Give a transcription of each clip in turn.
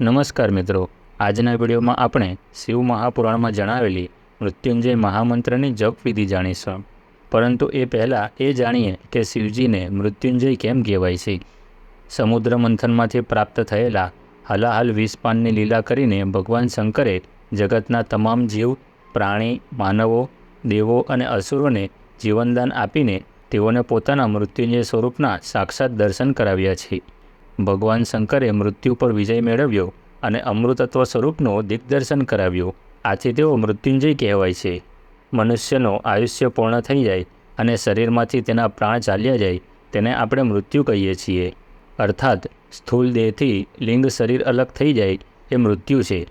નમસ્કાર મિત્રો. આજના વિડીયોમાં આપણે શિવ મહાપુરાણમાં જણાવેલી મૃત્યુંજય મહામંત્રની જપ વિધિ જાણીશું. પરંતુ એ પહેલાં એ જાણીએ કે શિવજીને મૃત્યુંજય કેમ કહેવાય છે? સમુદ્ર મંથનમાંથી પ્રાપ્ત થયેલા હલાહલ વિષપાનની લીલા કરીને ભગવાન શંકરે જગતના તમામ જીવ, પ્રાણી, માનવો, દેવો અને અસુરોને જીવનદાન આપીને તેઓને પોતાના મૃત્યુંજય સ્વરૂપના સાક્ષાત દર્શન કરાવ્યા છે. ભગવાન શંકરે મૃત્યુ પર વિજય મેળવ્યો અને અમૃતત્વ સ્વરૂપનું દિગ્દર્શન કરાવ્યું. આથી તેઓ મૃત્યુંજય કહેવાય છે. મનુષ્યનો આયુષ્ય પૂર્ણ થઈ જાય અને શરીરમાંથી તેના પ્રાણ ચાલ્યા જાય તેને આપણે મૃત્યુ કહીએ છીએ. અર્થાત, સ્થૂલ દેહથી લિંગ શરીર અલગ થઈ જાય એ મૃત્યુ છે.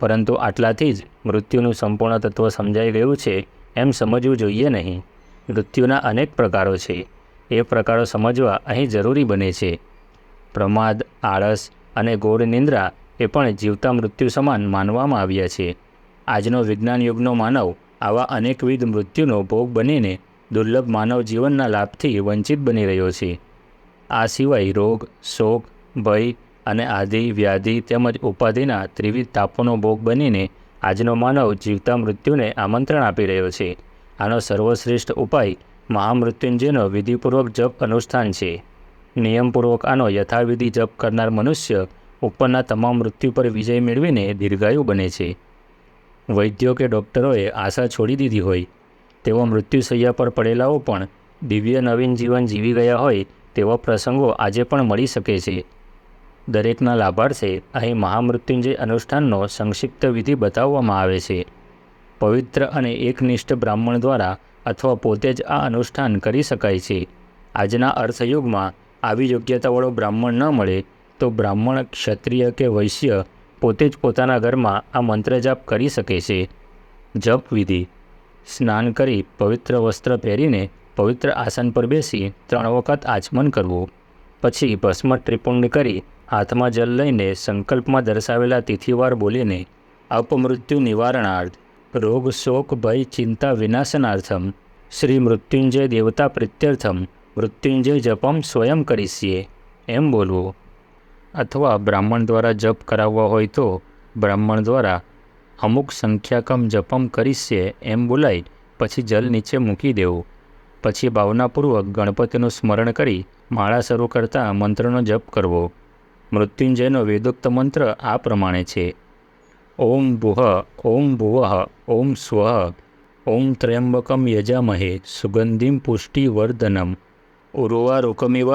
પરંતુ આટલાથી જ મૃત્યુનું સંપૂર્ણ તત્વ સમજાઈ ગયું છે એમ સમજવું જોઈએ નહીં. મૃત્યુના અનેક પ્રકારો છે. એ પ્રકારો સમજવા અહીં જરૂરી બને છે. પ્રમાદ, આળસ અને ગોળ નિંદ્રા એ પણ જીવતા મૃત્યુ સમાન માનવામાં આવ્યા છે. આજનો વિજ્ઞાન યુગનો માનવ આવા અનેકવિધ મૃત્યુનો ભોગ બનીને દુર્લભ માનવ જીવનના લાભથી વંચિત બની રહ્યો છે. આ સિવાય રોગ, શોક, ભય અને આધિ, વ્યાધિ તેમજ ઉપાધિના ત્રિવિધ તાપોનો ભોગ બનીને આજનો માનવ જીવતા મૃત્યુને આમંત્રણ આપી રહ્યો છે. આનો સર્વશ્રેષ્ઠ ઉપાય મહામૃત્યુંજયનો વિધિપૂર્વક જપ અનુષ્ઠાન છે. નિયમપૂર્વક આનો યથાવિધિ જપ કરનાર મનુષ્ય ઉપરના તમામ મૃત્યુ પર વિજય મેળવીને દીર્ઘાયુ બને છે. વૈદ્યો કે ડૉક્ટરોએ આશા છોડી દીધી હોય તેવા મૃત્યુશૈયા પર પડેલાઓ પણ દિવ્ય નવીન જીવન જીવી ગયા હોય તેવા પ્રસંગો આજે પણ મળી શકે છે. દરેકના લાભાર્થે અહીં મહામૃત્યુંજય અનુષ્ઠાનનો સંક્ષિપ્ત વિધિ બતાવવામાં આવે છે. પવિત્ર અને એકનિષ્ઠ બ્રાહ્મણ દ્વારા અથવા પોતે જ આ અનુષ્ઠાન કરી શકાય છે. આજના અર્થયુગમાં આવી યોગ્યતાવાળો બ્રાહ્મણ ન મળે, તો બ્રાહ્મણ ક્ષત્રિય કે વૈશ્ય પોતે જ પોતાના ઘરમાં આ મંત્ર જાપ કરી શકે છે. જપ વિધિ. સ્નાન કરી પવિત્ર વસ્ત્ર પહેરીને પવિત્ર આસન પર બેસી ત્રણ વખત આચમન કરવું. પછી ભસ્મ ત્રિપુંડ કરી હાથમાં જલ લઈને સંકલ્પમાં દર્શાવેલા તિથિવાર બોલીને અપમૃત્યુ નિવારણાર્થ, રોગ, શોક, ભય, ચિંતા, વિનાશનાર્થમ, શ્રી મૃત્યુંજય દેવતા પ્રિત્યર્થમ મૃત્યુંજય જપમ સ્વયં કરીશીએ એમ બોલવું. અથવા બ્રાહ્મણ દ્વારા જપ કરાવવા હોય તો બ્રાહ્મણ દ્વારા અમુક સંખ્યાકમ જપમ કરીશીએ એમ બોલાય, પછી જલ નીચે મૂકી દેવું. પછી ભાવનાપૂર્વક ગણપતિનું સ્મરણ કરી માળા શરૂ કરતા મંત્રનો જપ કરવો. મૃત્યુંજયનો વેદોક્ત મંત્ર આ પ્રમાણે છે. ઓમ ભુહ, ઓમ ભુવઃ, ઓમ સ્વ, ઓમ ત્ર્યંબકમ યજામહે, સુગંધિમ પુષ્ટિવર્ધનમ. ઉર્વારુકમિવ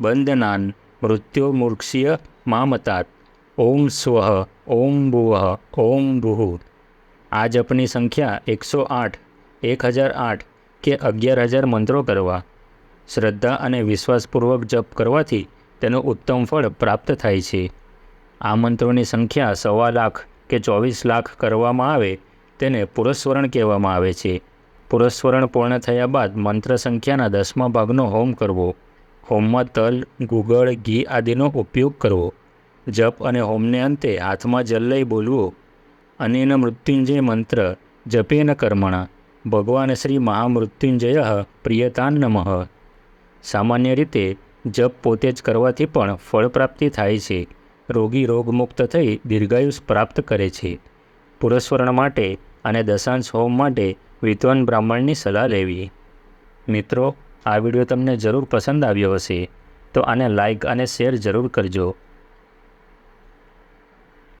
બંધનાન મૃત્યોમૂર્ક્ષીય મામતાત ઓમ સ્વ ઓમ ભુવ ઓમ ભુહુ આ જપની સંખ્યા એકસો આઠ એક હજાર આઠ કે અગિયાર હજાર મંત્રો કરવા શ્રદ્ધા અને વિશ્વાસપૂર્વક જપ કરવાથી તેનું ઉત્તમ ફળ પ્રાપ્ત થાય છે આ મંત્રોની સંખ્યા સવા લાખ કે ચોવીસ લાખ કરવામાં આવે તેને પુરસ્વરણ કહેવામાં આવે છે પુરસ્વરણ પૂર્ણ થયા બાદ મંત્ર સંખ્યાના દસમા ભાગનો હોમ કરવો. હોમમાં તલ, ગુગળ, ઘી આદિનો ઉપયોગ કરવો. જપ અને હોમને અંતે હાથમાં જલ લઈ બોલવું. અનેન મૃત્યુંજય મંત્ર, જપેન કર્મણા. ભગવાન શ્રી મહામૃત્યુંજય પ્રિયતાન નમઃ. સામાન્ય રીતે, જપ પોતે જ કરવાથી પણ ફળ પ્રાપ્તિ થાય છે. રોગી રોગમુક્ત થઈ દીર્ઘાયુષ પ્રાપ્ત કરે છે. પુરસ્વરણ માટે અને દશાંશ હોમ માટે વિદ્વાન બ્રાહ્મણની સલાહ લેવી. મિત્રો, આ વીડિયો તમને જરૂર પસંદ આવ્યો હશે, તો આને લાઇક અને શેર જરૂર કરજો.